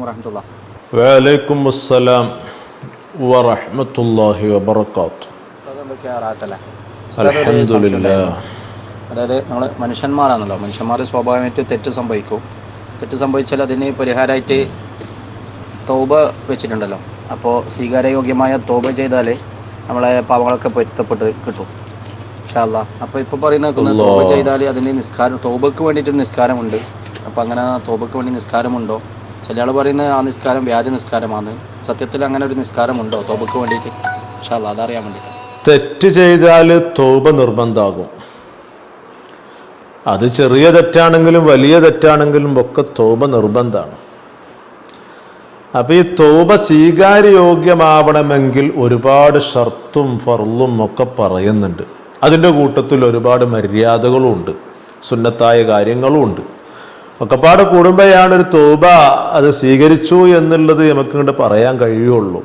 വറഹമത്തുള്ള. വലൈക്കും അസ്സലാം വറഹ്മത്തുള്ളാഹി വബർക്കാത്തു അതായത് നമ്മൾ മനുഷ്യന്മാരാണല്ലോ. മനുഷ്യന്മാർ സ്വാഭാവികമായിട്ട് തെറ്റ് സംഭവിക്കും. തെറ്റ് സംഭവിച്ചാൽ അതിന് പരിഹാരമായിട്ട് തോബ വെച്ചിട്ടുണ്ടല്ലോ. അപ്പോൾ സ്വീകാരയോഗ്യമായ തോബ ചെയ്താൽ നമ്മളെ പാവങ്ങളൊക്കെ പൊരുത്തപ്പെട്ട് കിട്ടും. ഷാല്ല അപ്പോൾ ഇപ്പോൾ പറയുന്ന തോബ ചെയ്താൽ അതിന് നിസ്കാരം തോബക്ക് വേണ്ടിയിട്ട് നിസ്കാരമുണ്ട്. അപ്പോൾ അങ്ങനെ തോബക്ക് വേണ്ടി നിസ്കാരമുണ്ടോ? ചില ആൾ പറയുന്നത് ആ നിസ്കാരം വ്യാജ നിസ്കാരമാണ്. സത്യത്തിൽ അങ്ങനെ ഒരു നിസ്കാരമുണ്ടോ തോബക്ക് വേണ്ടിയിട്ട്? അത് അതറിയാൻ വേണ്ടിയിട്ട്. തെറ്റ് ചെയ്താൽ തോപ നിർബന്ധമാകും അത് ചെറിയ തെറ്റാണെങ്കിലും വലിയ തെറ്റാണെങ്കിലും ഒക്കെ തോപ നിർബന്ധമാണ് അപ്പൊ ഈ തോപ സ്വീകാര്യയോഗ്യമാവണമെങ്കിൽ ഒരുപാട് ഷർത്തും ഫർളും ഒക്കെ പറയുന്നുണ്ട്. അതിന്റെ കൂട്ടത്തിൽ ഒരുപാട് മര്യാദകളും ഉണ്ട് സുന്നത്തായ കാര്യങ്ങളും ഉണ്ട് ഒക്കെപ്പാട് കൂടുമ്പോഴാണ് ഒരു തോബ അത് സ്വീകരിച്ചു എന്നുള്ളത് നമുക്ക് ഇങ്ങോട്ട് പറയാൻ കഴിയുള്ളൂ.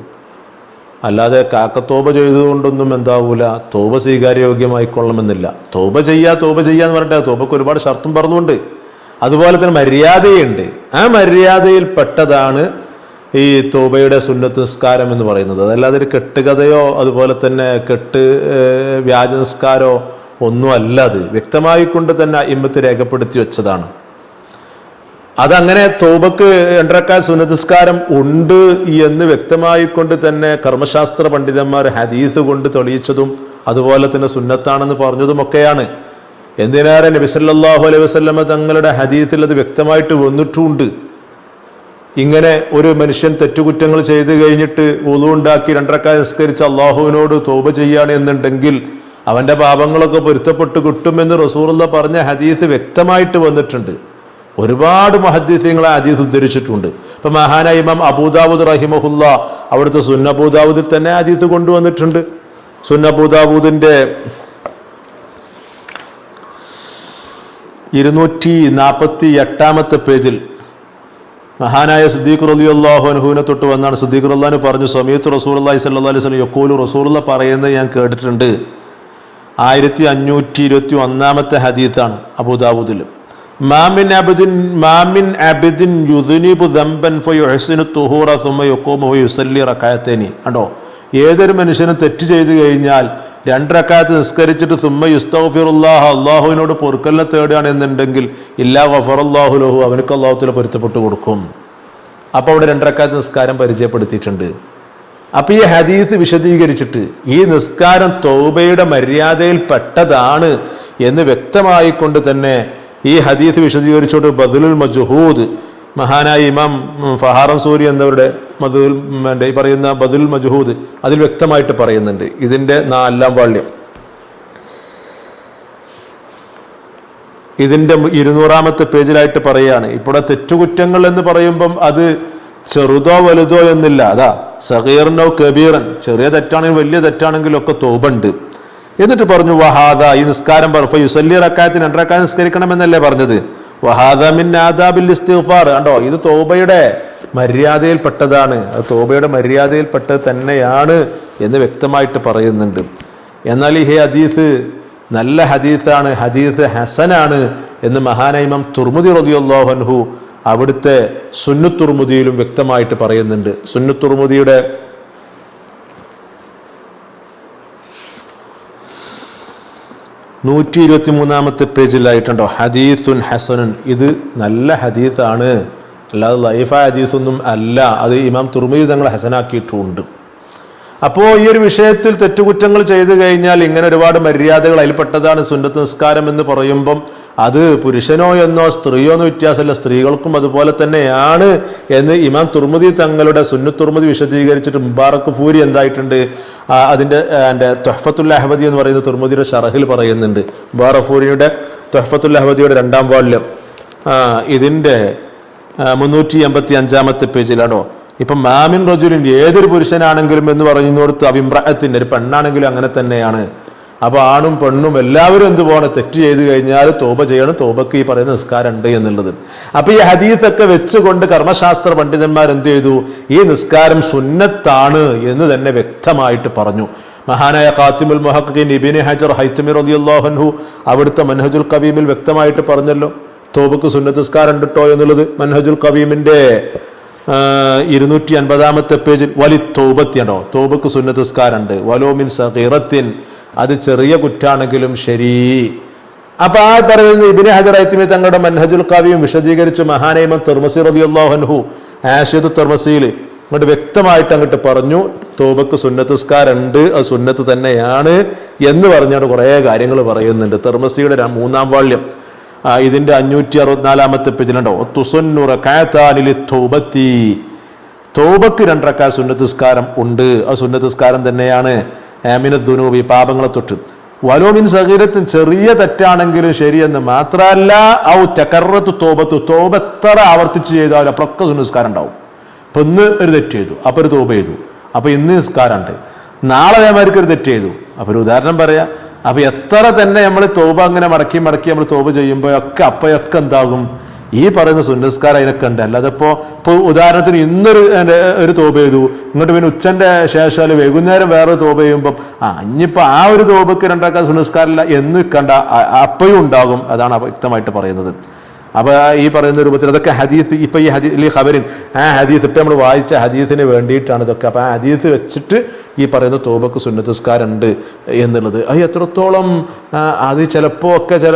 അല്ലാതെ കാക്കത്തോപ ചെയ്തുകൊണ്ടൊന്നും എന്താവൂല. തോപ സ്വീകാര്യോഗ്യമായിക്കൊള്ളണമെന്നില്ല തോപ ചെയ്യാ തോപ ചെയ്യാന്ന് പറഞ്ഞിട്ട് തോപക്ക് ഒരുപാട് ഷർത്തും പറഞ്ഞുകൊണ്ട്. അതുപോലെ തന്നെ മര്യാദയുണ്ട്. ആ മര്യാദയിൽ പെട്ടതാണ് ഈ തോബയുടെ സുന്നത്ത് നിസ്കാരം എന്ന് പറയുന്നത്. അതല്ലാതെ ഒരു കെട്ടുകഥയോ അതുപോലെ തന്നെ കെട്ട് വ്യാജ നിസ്കാരോ ഒന്നും അല്ല അത്. വ്യക്തമായിക്കൊണ്ട് തന്നെ ഇമ്മത്ത് രേഖപ്പെടുത്തി വെച്ചതാണ്. അതങ്ങനെ തോബക്ക് രണ്ടരക്കാൽ സുനതിസ്കാരം ഉണ്ട് എന്ന് വ്യക്തമായി കൊണ്ട് തന്നെ കർമ്മശാസ്ത്ര പണ്ഡിതന്മാർ ഹദീസ് കൊണ്ട് തെളിയിച്ചതും അതുപോലെ തന്നെ സുന്നത്താണെന്ന് പറഞ്ഞതും ഒക്കെയാണ് എന്തിനേറെ നബിസല്ലാഹു അലൈഹി വസല്ലമ തങ്ങളുടെ ഹദീസിൽ അത് വ്യക്തമായിട്ട് വന്നിട്ടുമുണ്ട് ഇങ്ങനെ ഒരു മനുഷ്യൻ തെറ്റുകുറ്റങ്ങൾ ചെയ്തു കഴിഞ്ഞിട്ട് ഉളുണ്ടാക്കി രണ്ടരക്കാൽ നിസ്കരിച്ച് അള്ളാഹുവിനോട് തോപ ചെയ്യാണ് എന്നുണ്ടെങ്കിൽ അവന്റെ പാപങ്ങളൊക്കെ പൊരുത്തപ്പെട്ട് കിട്ടുമെന്ന് റസൂറുള്ള പറഞ്ഞ ഹദീസ് വ്യക്തമായിട്ട് വന്നിട്ടുണ്ട്. ഒരുപാട് മഹദ്യങ്ങളെ ഹദീസ് ഉദ്ധരിച്ചിട്ടുണ്ട്. ഇപ്പൊ മഹാന ഇമാം അബൂദാബുദ് റഹിമഹുല്ല അവിടുത്തെ സുന്നബൂദാബുദിൽ തന്നെ ഹദീസ് കൊണ്ടുവന്നിട്ടുണ്ട്. സുന്നബൂദാവൂദിന്റെ ഇരുന്നൂറ്റി നാൽപ്പത്തി എട്ടാമത്തെ പേജിൽ മഹാനായ സിദ്ദീഖ് അള്ളാഹു അൻഹുവിനെ തൊട്ട് വന്നാണ്. സിദ്ദീഖ് റല്ലാൻ പറഞ്ഞു സമയത്ത് റസൂലുള്ളാഹി സല്ല അലൈഹി വസല്ലം യഖൂലു റസൂലുള്ള പറയുന്നത് ഞാൻ കേട്ടിട്ടുണ്ട്. ആയിരത്തി അഞ്ഞൂറ്റി ഇരുപത്തി ഒന്നാമത്തെ ഹദീത്താണ് അബൂദാവൂദിൽ മാമിൻ അബദിൻ മാമിൻ അബദിൻ സുമ യുസല്ലി കണ്ടോ? ഏതൊരു മനുഷ്യനും തെറ്റ് ചെയ്തു കഴിഞ്ഞാൽ രണ്ടരക്കാലത്ത് നിസ്കരിച്ചിട്ട് സുമ്മ യുസ്തഗ്ഫിറുല്ലാഹ അള്ളാഹുവിനോട് പൊറുക്കല്ല തേടുകയാണ് എന്നുണ്ടെങ്കിൽ ഇല്ലാ ഗഫറല്ലാഹു ലഹു അവനക്ക് അള്ളാഹുത്തിൽ പൊരുത്തപ്പെട്ടു കൊടുക്കും. അപ്പോൾ അവിടെ രണ്ടരക്കാലത്ത് നിസ്കാരം പരിചയപ്പെടുത്തിയിട്ടുണ്ട്. അപ്പോൾ ഈ ഹദീസ് വിശദീകരിച്ചിട്ട് ഈ നിസ്കാരം തൗബയുടെ മര്യാദയിൽ പെട്ടതാണ് എന്ന് വ്യക്തമായിക്കൊണ്ട് തന്നെ ഈ ഹദീസ് വിശദീകരിച്ചുകൊണ്ട് ബദുലുൽ മജുഹൂദ്. മഹാനായ ഇമാം ഫഹാറം സൂരി എന്നവരുടെ മറ്റേ ഈ പറയുന്ന ബദുൽ മജുഹൂദ് അതിൽ വ്യക്തമായിട്ട് പറയുന്നുണ്ട്. ഇതിന്റെ നാലാം വാള്യം. ഇതിന്റെ ഇരുന്നൂറാമത്തെ പേജിലായിട്ട് പറയുകയാണ്. ഇവിടെ തെറ്റുകുറ്റങ്ങൾ എന്ന് പറയുമ്പം അത് ചെറുതോ വലുതോ എന്നില്ല. അതാ സഹീറിനോ കബീറൻ ചെറിയ തെറ്റാണെങ്കിൽ വലിയ തെറ്റാണെങ്കിലും ഒക്കെ തോപുണ്ട്. എന്നിട്ട് പറഞ്ഞു വഹാദ ഈ നിസ്കാരം യുസല്ലി റക്കായത്തിന് രണ്ടരക്കാലം നിസ്കരിക്കണമെന്നല്ലേ പറഞ്ഞത്? വഹാദ മിൻ ആദാബിൽ ഇസ്തിഗ്ഫാർ. കണ്ടോ ഇത് തോബയുടെ മര്യാദയിൽപ്പെട്ടതാണ്. അത് തോബയുടെ മര്യാദയിൽപ്പെട്ടത് തന്നെയാണ് എന്ന് വ്യക്തമായിട്ട് പറയുന്നുണ്ട്. എന്നാൽ ഈ ഹദീസ് നല്ല ഹദീസാണ് ഹദീസ് ഹസനാണ് എന്ന് മഹാനൈമം തുർമുദി റതിയുള്ളോഹൻഹു അവിടുത്തെ സുന്നുത്തുർമുദിയിലും വ്യക്തമായിട്ട് പറയുന്നുണ്ട്. സുന്നുത്തുർമുദിയുടെ നൂറ്റി ഇരുപത്തി മൂന്നാമത്തെ പേജിലായിട്ടുണ്ടോ? ഹദീസുൻ ഹസനുൻ. ഇത് നല്ല ഹദീസാണ്. അല്ലാതെ ഹദീസ് ഹദീസൊന്നും അല്ല. അത് ഇമാം തുർമുദി തങ്ങൾ ഹസനാക്കിയിട്ടുമുണ്ട് അപ്പോൾ ഈ ഒരു വിഷയത്തിൽ തെറ്റുകുറ്റങ്ങൾ ചെയ്തു കഴിഞ്ഞാൽ ഇങ്ങനെ ഒരുപാട് മര്യാദകൾ അതിൽപ്പെട്ടതാണ് സുന്നത്ത് നിസ്കാരം എന്ന് പറയുമ്പം. അത് പുരുഷനോ എന്നോ സ്ത്രീയോ എന്നോ വ്യത്യാസമല്ല സ്ത്രീകൾക്കും അതുപോലെ തന്നെയാണ് എന്ന് ഇമാം തുർമുദി തങ്ങളുടെ സുന്നു തുർമുദി വിശദീകരിച്ചിട്ട് മുബാറക്ക് പൂരി എന്തായിട്ടുണ്ട്? അതിന്റെ എന്റെ തൊഹഫത്തുൽ അഹമ്മദി എന്ന് പറയുന്ന തുർമുദിയുടെ ഷറഹിൽ പറയുന്നുണ്ട്. മുബാറക് പൂരിയുടെ തൊഹഫത്തുൽ അഹമ്മദിയുടെ രണ്ടാം വാളിൽ ഇതിന്റെ മുന്നൂറ്റി എൺപത്തി അഞ്ചാമത്തെ പേജിലാണോ? ഇപ്പം മാമിൻ റജുലിൻ ഏതൊരു പുരുഷനാണെങ്കിലും എന്ന് പറയുന്നിടത്ത് അഭിപ്രായത്തിന്റെ ഒരു പെണ്ണാണെങ്കിലും അങ്ങനെ തന്നെയാണ്. അപ്പോൾ ആണും പെണ്ണും എല്ലാവരും എന്ത് പോകണം തെറ്റ് ചെയ്ത് കഴിഞ്ഞാൽ തോപ ചെയ്യണം തോപക്ക് ഈ പറയുന്ന നിസ്കാരം ഉണ്ട് എന്നുള്ളത്. അപ്പോൾ ഈ ഹദീസൊക്കെ വെച്ചുകൊണ്ട് കർമ്മശാസ്ത്ര പണ്ഡിതന്മാർ എന്ത് ചെയ്തു? ഈ നിസ്കാരം സുന്നത്താണ് എന്ന് തന്നെ വ്യക്തമായിട്ട് പറഞ്ഞു. മഹാനായ ഖാത്തിമുൽ മുഹഖീൻ ഇബിന് ഹജർ ഹൈത്തുമിർ റളിയല്ലാഹു അൻഹു അവിടുത്തെ മൻഹജുൽ കബീമിൽ വ്യക്തമായിട്ട് പറഞ്ഞല്ലോ തോബക്ക് സുന്നത്തസ്കാരം ഉണ്ടോ എന്നുള്ളത് മൻഹജുൽ കവീമിന്റെ ആ, ഇരുന്നൂറ്റി അൻപതാമത്തെ പേജിൽ വലി തോപത്തിയാണോ തോബക്ക് സുന്നത്തസ്കാരുണ്ട് വലോമിൻ സഹീറത്തിൻ അത് ചെറിയ കുറ്റാണെങ്കിലും ശരി. അപ്പൊ ആ പറയുന്നത് ഇബിന് ഹജർ തങ്ങളുടെ മൻഹജുൽ കാവ്യം വിശദീകരിച്ച് മഹാനൈമം തെർമസി റബിയുല്ലാഹൻഹു ആഷിദ് തെർമസിയിൽ അങ്ങോട്ട് വ്യക്തമായിട്ട് അങ്ങോട്ട് പറഞ്ഞു തോബക്ക് സുന്നത്തുസ്കാരുണ്ട് അത് സുന്നത്ത് തന്നെയാണ് എന്ന് പറഞ്ഞാണ് കുറേ കാര്യങ്ങൾ പറയുന്നുണ്ട്. തെർമസിയുടെ മൂന്നാം വാള്യം. ഇതിന്റെ അഞ്ഞൂറ്റി അറുപത്തിനാലാമത്തെ പേജിലുണ്ടോ തുസന്നുറ കാത്താനിലി തോബത്തി. തോബക്ക് രണ്ടരക്കാ സുന്നത്തസ്കാരം ഉണ്ട്. ആ സുന്നതസ്കാരം തന്നെയാണ് ആമിന ദുനൂബി പാപങ്ങളെ തൊട്ട്. വലോമിൻ സഹീരത്തിന് ചെറിയ തെറ്റാണെങ്കിലും ശരിയെന്ന് മാത്രമല്ല ഔ ചക്കറത്ത് തോപത്ത് തോപ എത്ര ആവർത്തിച്ച് ചെയ്താൽ അപ്പോഴൊക്കെ സുന്നസ്കാരം ഉണ്ടാവും. ഇപ്പൊ ഇന്ന് ഒരു തെറ്റ് ചെയ്തു അപ്പൊ ഒരു തോപ ചെയ്തു അപ്പൊ ഇന്ന് നിസ്കാരമുണ്ട്. നാളെ ഞാൻ ഒരു തെറ്റ് ചെയ്തു. അപ്പൊ ഒരു ഉദാഹരണം പറയാം അപ്പൊ എത്ര തന്നെ നമ്മൾ തോപ അങ്ങനെ മടക്കി മടക്കി നമ്മൾ തോപ ചെയ്യുമ്പോഴൊക്കെ അപ്പയൊക്കെ എന്താകും? ഈ പറയുന്ന സുന്നസ്കാരം അതിനൊക്കെ ഉണ്ട്. അല്ലാതെ ഇപ്പോ ഇപ്പൊ ഉദാഹരണത്തിന് ഇന്നൊരു ഒരു തോപ ചെയ്തു. ഇങ്ങോട്ട് പിന്നെ ഉച്ചന്റെ ശേഷം വൈകുന്നേരം വേറൊരു തോപ ചെയ്യുമ്പോൾ ആ ഇനിയിപ്പോ ആ ഒരു തോപക്ക് രണ്ടാക്കാൻ സുന്നസ്കാരമില്ല എന്ന് കണ്ട അപ്പയും ഉണ്ടാകും. അതാണ് വ്യക്തമായിട്ട് പറയുന്നത്. അപ്പൊ ഈ പറയുന്ന രൂപത്തിൽ അതൊക്കെ ഹദീത്ത് ഇപ്പൊ ഈ ഹദീ ഈ ഖബരിൻ ആ ഹദീത്ത് ഇപ്പം നമ്മൾ വായിച്ച ഹദീത്തിന് വേണ്ടിയിട്ടാണ് ഇതൊക്കെ. അപ്പോൾ ആ ഹദീത്ത് വെച്ചിട്ട് ഈ പറയുന്ന തോബക്ക് സുന്നതസ്കാരമുണ്ട് എന്നുള്ളത്. അത് എത്രത്തോളം അത് ചിലപ്പോ ഒക്കെ ചില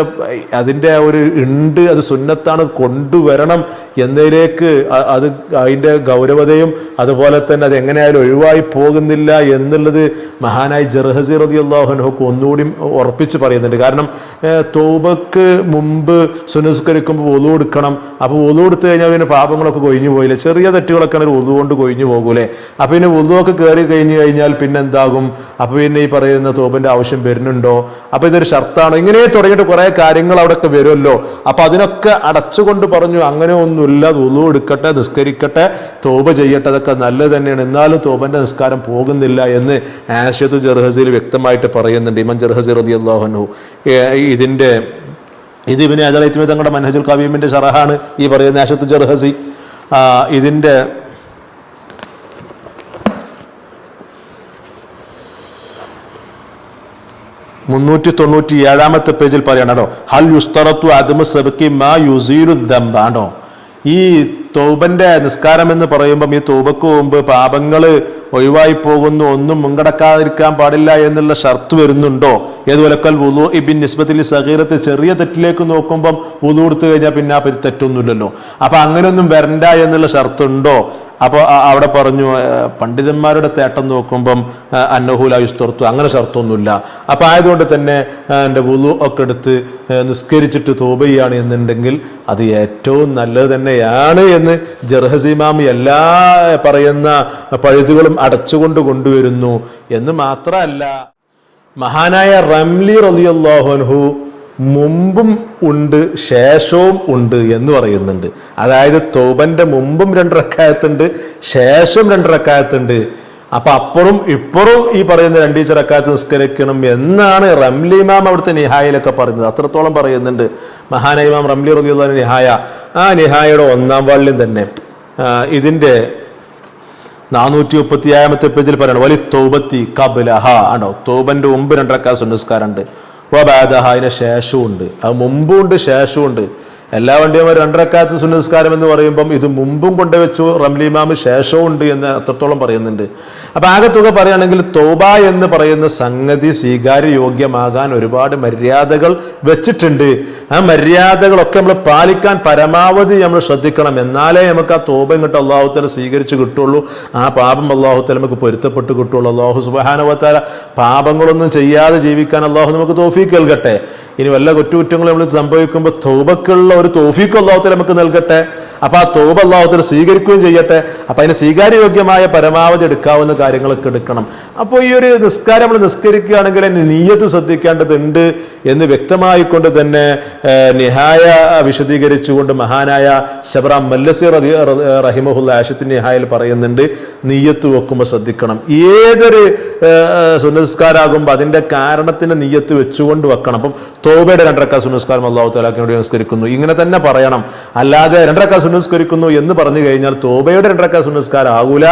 അതിന്റെ ഒരു ഉണ്ട് അത് സുന്നത്താണ് കൊണ്ടുവരണം എന്നതിലേക്ക് അത് അതിന്റെ ഗൗരവതയും അതുപോലെ തന്നെ അത് എങ്ങനെയായാലും ഒഴിവായി പോകുന്നില്ല എന്നുള്ളത് മഹാനായി ജർഹസി റതിയുള്ളാഹുനൊക്കെ ഒന്നുകൂടി ഉറപ്പിച്ച് പറയുന്നുണ്ട്. കാരണം തോബക്ക് മുമ്പ് സുനസ്കരിക്കുമ്പോൾ ഒതു കൊടുക്കണം അപ്പോൾ ഒതു കൊടുത്തു കഴിഞ്ഞാൽ പിന്നെ പാപങ്ങളൊക്കെ കൊഴിഞ്ഞു പോയില്ലേ? ചെറിയ തെറ്റുകളൊക്കെ ഒരു ഒതു കൊണ്ട് കൊഴിഞ്ഞു പോകൂലേ അപ്പോൾ പിന്നെ ഒതുവൊക്കെ കയറി കഴിഞ്ഞു കഴിഞ്ഞാൽ പിന്നെ എന്താകും? അപ്പോൾ പിന്നെ ഈ പറയുന്ന തോപ്പിന്റെ ആവശ്യം വരുന്നുണ്ടോ? അപ്പോൾ ഇതൊരു ഷർത്താണോ? ഇങ്ങനെ തുടങ്ങിയിട്ട് കുറേ കാര്യങ്ങൾ അവിടെയൊക്കെ വരുമല്ലോ. അപ്പോൾ അതിനൊക്കെ അടച്ചുകൊണ്ട് പറഞ്ഞു അങ്ങനെ ഒന്നുമില്ല ഒതു എടുക്കട്ടെ നിസ്കരിക്കട്ടെ തോപ ചെയ്യട്ടെ അതൊക്കെ നല്ലത് തന്നെയാണ്. എന്നാലും തോബന്റെ നിസ്കാരം പോകുന്നില്ല എന്ന് ആശയത്തു ജർഹസിൽ വ്യക്തമായിട്ട് പറയുന്നുണ്ട്. ഇമൻ ജർഹസി റതി ഇതിന്റെ ഇത് ഇവന് അജറൈത്മി തങ്ങളുടെ മനഹജുൽ കവീമിന്റെ ഷറഹാണ് ഈ പറയുന്ന ആഷത്തു ജർഹസി. ഇതിന്റെ മുന്നൂറ്റി തൊണ്ണൂറ്റി ഏഴാമത്തെ പേജിൽ പറയണോ ഹൽ യുസ്തറത്തു അദ്മ സബക്കി മാ യുസീലു ദംബാണോ ഈ തൗബന്റെ നിസ്കാരം എന്ന് പറയുമ്പം ഈ തൗബക്ക് മുമ്പ് പാപങ്ങൾ ഒഴിവായി പോകുന്നു ഒന്നും മുൻകടക്കാതിരിക്കാൻ പാടില്ല എന്നുള്ള ഷർത്ത് വരുന്നുണ്ടോ? ഏതുപോലെക്കൽ വുളു ഇബിൻ നിസ്ബത്തിൽ സഹീറത്ത് ചെറിയ തെറ്റിലേക്ക് നോക്കുമ്പം വുളു കൊടുത്തു കഴിഞ്ഞാൽ പിന്നെ ആ പരി തെറ്റൊന്നുമില്ലല്ലോ. അപ്പൊ അങ്ങനെയൊന്നും വരണ്ട എന്നുള്ള ഷർത്ത് ഉണ്ടോ അപ്പോൾ അവിടെ പറഞ്ഞു പണ്ഡിതന്മാരുടെ തേട്ടം നോക്കുമ്പം ആ, അന്നഹൂല യുസ്തർത്തു അങ്ങനെ ഷർത്തൊന്നുമില്ല. അപ്പൊ ആയതുകൊണ്ട് തന്നെ എന്റെ വുളു ഒക്കെ എടുത്ത് നിസ്കരിച്ചിട്ട് തോപ ചെയ്യാണ് എന്നുണ്ടെങ്കിൽ അത് ഏറ്റവും നല്ലത് തന്നെയാണ് എന്ന് ജർഹസിമാമി എല്ലാ പറയുന്ന പഴുതുകളും അടച്ചുകൊണ്ട് കൊണ്ടുവരുന്നു എന്ന് മാത്രമല്ല മഹാനായ റംലി റലിയല്ലാഹുൻഹു മുമ്പും ഉണ്ട് ശേഷവും ഉണ്ട് എന്ന് പറയുന്നുണ്ട്. അതായത് തോബന്റെ മുമ്പും രണ്ടിറക്കായത്തുണ്ട് ശേഷം രണ്ട് റക്കായത്തുണ്ട്. അപ്പൊ അപ്പുറം ഇപ്പുറം ഈ പറയുന്ന രണ്ടീച്ച റക്കായത്ത് നിസ്കരിക്കണം എന്നാണ് റംലി ഇമാം അവിടുത്തെ നിഹായിലൊക്കെ പറയുന്നത് അത്രത്തോളം പറയുന്നുണ്ട്. മഹാന ഇമാം റംലി റബിയുള്ള നിഹായ. ആ നിഹായയുടെ ഒന്നാം വാളിലും തന്നെ. ഇതിന്റെ നാനൂറ്റി മുപ്പത്തി ഏഴാമത്തെ പേജിൽ പറയണം. വലി തോബത്തി കബലഹ ആണോ തോബന്റെ മുമ്പ് രണ്ടരക്കാ സുന്നസ്കാരുണ്ട്. വബാദഹ അതിന് ഉണ്ട് അത് മുമ്പും ഉണ്ട് ശേഷവും ഉണ്ട് എല്ലാ വണ്ടിയും രണ്ടരക്കാലത്ത് സുന്നസ്കാരം എന്ന് പറയുമ്പം ഇത് മുമ്പും കൊണ്ടുവച്ചു റംലിമാമ് ശേഷവും ഉണ്ട് എന്ന് അത്രത്തോളം പറയുന്നുണ്ട്. അപ്പൊ ആകെ തുക പറയുകയാണെങ്കിൽ തോബ എന്ന് പറയുന്ന സംഗതി സ്വീകാര്യ യോഗ്യമാകാൻ ഒരുപാട് മര്യാദകൾ വെച്ചിട്ടുണ്ട്. ആ മര്യാദകളൊക്കെ നമ്മൾ പാലിക്കാൻ പരമാവധി നമ്മൾ ശ്രദ്ധിക്കണം. എന്നാലേ നമുക്ക് ആ തോബ ഇങ്ങോട്ട് അള്ളാഹുത്തല സ്വീകരിച്ച് കിട്ടുള്ളൂ. ആ പാപം അള്ളാഹുത്തല നമുക്ക് പൊരുത്തപ്പെട്ട് കിട്ടുള്ളൂ. അള്ളാഹു സുബാനവത്താല പാപങ്ങളൊന്നും ചെയ്യാതെ ജീവിക്കാൻ അള്ളാഹു നമുക്ക് തോഫീക്ക് നൽകട്ടെ. ഇനി വല്ല കുറ്റകുറ്റങ്ങളും നമ്മൾ സംഭവിക്കുമ്പോൾ തോബക്കുള്ള ഒരു തോഫീക്ക് അള്ളാഹുത്തല നമുക്ക് നൽകട്ടെ. അപ്പൊ ആ തോബ അള്ളാഹുത്തിന് സ്വീകരിക്കുകയും ചെയ്യട്ടെ. അപ്പൊ അതിന് സ്വീകാര്യയോഗ്യമായ പരമാവധി എടുക്കാവുന്ന കാര്യങ്ങളൊക്കെ എടുക്കണം. അപ്പോൾ ഈ ഒരു നിസ്കാരം നമ്മൾ നിസ്കരിക്കുകയാണെങ്കിൽ അതിന് നീയത്ത് ശ്രദ്ധിക്കേണ്ടതുണ്ട് എന്ന് വ്യക്തമായിക്കൊണ്ട് തന്നെ നിഹായ വിശദീകരിച്ചുകൊണ്ട് മഹാനായ ശബറാം മല്ലസി റതി റഹിമഹുല്ല ആഷത്ത് നിഹായിൽ പറയുന്നുണ്ട് നീയത്ത് വെക്കുമ്പോൾ ശ്രദ്ധിക്കണം. ഏതൊരു സുനസ്കാരാകുമ്പോൾ അതിന്റെ കാരണത്തിന് നീയത്ത് വെച്ചുകൊണ്ട് വെക്കണം. അപ്പം തോബയുടെ രണ്ടരക്ക സുനസ്കാരം അള്ളാഹു താലാക്കിനോട് നിസ്കരിക്കുന്നു. ഇങ്ങനെ തന്നെ പറയണം. അല്ലാതെ രണ്ടരക്ക സുനസ്കരിക്കുന്നു എന്ന് പറഞ്ഞു കഴിഞ്ഞാൽ തോബയുടെ രണ്ടരക്ക സുനസ്കാരം ആകൂല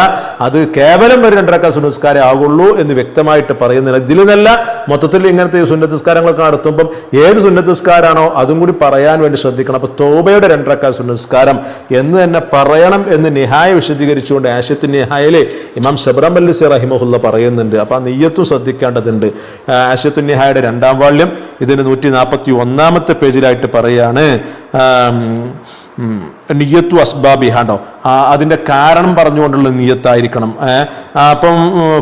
അത് കേവലം ഒരു രണ്ടരക്ക സുനസ്കാരം ആകുള്ളൂ എന്ന് വ്യക്തമായിട്ട് പറയുന്നില്ല. ഇതിൽ നിന്നല്ല മൊത്തത്തിൽ ഇങ്ങനത്തെ ഈ സുന്നത്തിസ്കാരങ്ങളൊക്കെ നടത്തുമ്പം ഏത് സുന്നത്തിസ്കാരാണോ അതും കൂടി പറയാൻ വേണ്ടി ശ്രദ്ധിക്കണം. അപ്പൊ തോബയുടെ രണ്ടരക്ക സുനസ്കാരം എന്ന് തന്നെ പറയണം എന്ന് നിഹായ വിശദീകരിച്ചുകൊണ്ട് ആശയത്തിൻ നിഹായയിലെ ഇമാം ശബറം അല്ലിസി റഹിമഹുല്ല പറയുന്നുണ്ട്. അപ്പൊ ആ നെയ്യത്തും ശ്രദ്ധിക്കേണ്ടതുണ്ട്. ആശയത്തിൻ നിഹായുടെ രണ്ടാം വാള്യം ഇതിന് നൂറ്റി നാൽപ്പത്തി ഒന്നാമത്തെ പേജിലായിട്ട് പറയാണ് നിയ്യത്തു അസ്ബാബിഹാണ്ടോ ആ അതിന്റെ കാരണം പറഞ്ഞുകൊണ്ടുള്ള നിയത്തായിരിക്കണം. അപ്പം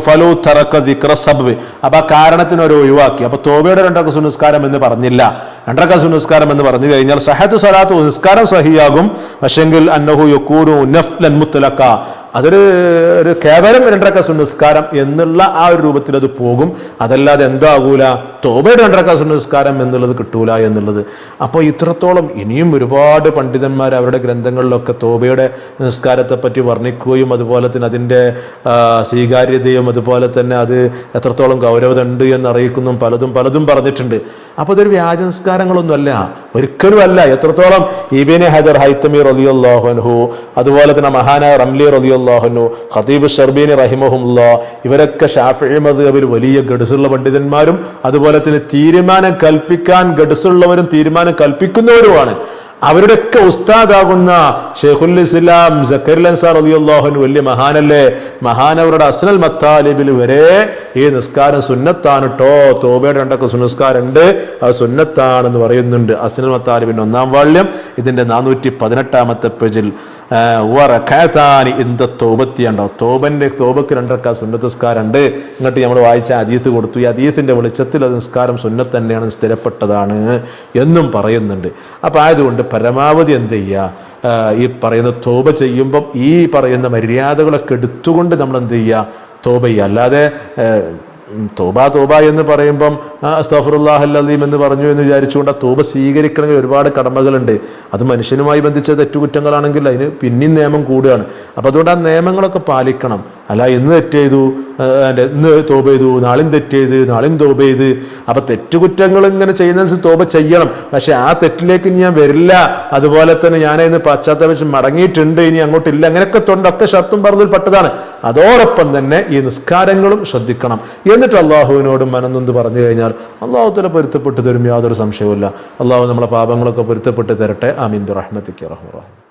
ഫലോ തറക്ക ദിക്ര സബ്ബ്. അപ്പൊ ആ കാരണത്തിന് ഒരു ഒഴിവാക്കി. അപ്പൊ തോബയുടെ രണ്ടക്ക സുനിസ്കാരം എന്ന് പറഞ്ഞില്ല. രണ്ടക്ക സുനിസ്കാരം എന്ന് പറഞ്ഞു കഴിഞ്ഞാൽ സഹത്ത് സലാത്ത് നിസ്കാരം സഹിയാകും. പക്ഷെങ്കിൽ അന്നഹു യക്കൂനു നഫ്ലൻ മുത്തലക്ക. അതൊരു ഒരു കേവലം രണ്ടരക്ക സുനിസ്കാരം എന്നുള്ള ആ ഒരു രൂപത്തിൽ അത് പോകും. അതല്ലാതെ എന്താകൂല തോബയുടെ രണ്ടരക്ക സുനിസ്കാരം എന്നുള്ളത് കിട്ടൂല എന്നുള്ളത്. അപ്പോൾ ഇത്രത്തോളം ഇനിയും ഒരുപാട് പണ്ഡിതന്മാർ അവരുടെ ഗ്രന്ഥങ്ങളിലൊക്കെ തോബയുടെ നിസ്കാരത്തെ പറ്റി വർണിക്കുകയും അതുപോലെ തന്നെ അതിന്റെ സ്വീകാര്യതയും അതുപോലെ തന്നെ അത് എത്രത്തോളം ഗൗരവത ഉണ്ട് എന്ന് അറിയിക്കുന്നതും പലതും പലതും പറഞ്ഞിട്ടുണ്ട്. അപ്പോൾ ഇതൊരു വ്യാജ ഒരിക്കലും അല്ല എത്രത്തോളം ഇബിനെ ഹൈദർ ഹൈത്തമി റലിയുല്ലാഹുൻഹു അതുപോലെ തന്നെ മഹാനായ റംലി റലിയുല്ലാഹുനു ഖതീബ് ഷർബീനി റഹിമഹുല്ല ഇവരൊക്കെ ഷാഫി മദ്ഹബിൽ വലിയ ഗഡ്സുള്ള പണ്ഡിതന്മാരും അതുപോലെ തന്നെ തീരുമാനം കൽപ്പിക്കാൻ ഗഡ്സുള്ളവരും തീരുമാനം കൽപ്പിക്കുന്നവരുമാണ്. അവരുടെയൊക്കെ ഉസ്താദാകുന്ന ഷെയ്ഖുൽ ഇസ്ലാം ജക്കരിൽ അൻസാർ അലിയുല്ലാഹുൻ വലിയ മഹാനല്ലേ? മഹാനവരുടെ അസ്നൽ മത്താലിബിൽ വരെ ഈ നിസ്കാരം സുന്നത്താണ് ട്ടോ. തോബയുടെ രണ്ടൊക്കെ സുനസ്കാരമുണ്ട് അത് സുന്നത്താണെന്ന് പറയുന്നുണ്ട്. അസ്നൽ മത്താലിബിന്റെ ഒന്നാം വാള്യം ഇതിന്റെ നാനൂറ്റി പതിനെട്ടാമത്തെ പേജിൽ. ഇന്ത തോപത്തിയുണ്ടോ തോബന്റെ തോബക്ക് രണ്ടക്കാ സുന്നത്ത് ഉണ്ട് ഇങ്ങോട്ട് നമ്മൾ വായിച്ച അതീത്ത് കൊടുത്തു. ഈ അതീത്തിന്റെ വെളിച്ചത്തിൽ അത് നിസ്കാരം സുന്നത്ത് തന്നെയാണ് സ്ഥിരപ്പെട്ടതാണ് എന്നും പറയുന്നുണ്ട്. അപ്പൊ ആയതുകൊണ്ട് പരമാവധി എന്ത് ചെയ്യുക ഈ പറയുന്ന തോപ ചെയ്യുമ്പം ഈ പറയുന്ന മര്യാദകളൊക്കെ എടുത്തുകൊണ്ട് നമ്മൾ എന്ത് ചെയ്യുക തോപ ചെയ്യുക അല്ലാതെ തോബ തോബ എന്ന് പറയുമ്പം അസ്താഫുറുല്ലാഹല്ലീം എന്ന് പറഞ്ഞു എന്ന് വിചാരിച്ചുകൊണ്ട് ആ തോബ സ്വീകരിക്കണമെങ്കിൽ ഒരുപാട് കടമകളുണ്ട്. അത് മനുഷ്യനുമായി ബന്ധിച്ച തെറ്റുകുറ്റങ്ങളാണെങ്കിൽ അതിന് പിന്നെയും നിയമം കൂടുകയാണ്. അപ്പം അതുകൊണ്ട് ആ നിയമങ്ങളൊക്കെ പാലിക്കണം. അല്ല ഇന്ന് തെറ്റ് ചെയ്തു അതിന്റെ ഇന്ന് തോബ ചെയ്തു നാളെയും തെറ്റ് ചെയ്ത് നാളെയും തോബ ചെയ്ത്. അപ്പം തെറ്റുകുറ്റങ്ങൾ ഇങ്ങനെ ചെയ്യുന്നതിന് തോബ ചെയ്യണം. പക്ഷേ ആ തെറ്റിലേക്ക് ഞാൻ വരില്ല. അതുപോലെ തന്നെ ഞാനതിന് പശ്ചാത്തലം മടങ്ങിയിട്ടുണ്ട് ഇനി അങ്ങോട്ടില്ല. അങ്ങനെയൊക്കെ തൊണ്ടൊക്കെ ഷർത്തും പറഞ്ഞതിൽ പെട്ടതാണ്. അതോടൊപ്പം തന്നെ ഈ നിസ്കാരങ്ങളും ശ്രദ്ധിക്കണം. എന്നിട്ട് അള്ളാഹുവിനോടും മനന്നൊന്ന് പറഞ്ഞു കഴിഞ്ഞാൽ അള്ളാഹു തല പൊരുത്തപ്പെട്ട് തരും യാതൊരു സംശയവുമില്ല. അള്ളാഹു നമ്മളെ പാപങ്ങളൊക്കെ പൊരുത്തപ്പെട്ട് തരട്ടെ. അമീൻ റഹ്മത്തിക്ക് റഹ്മുറ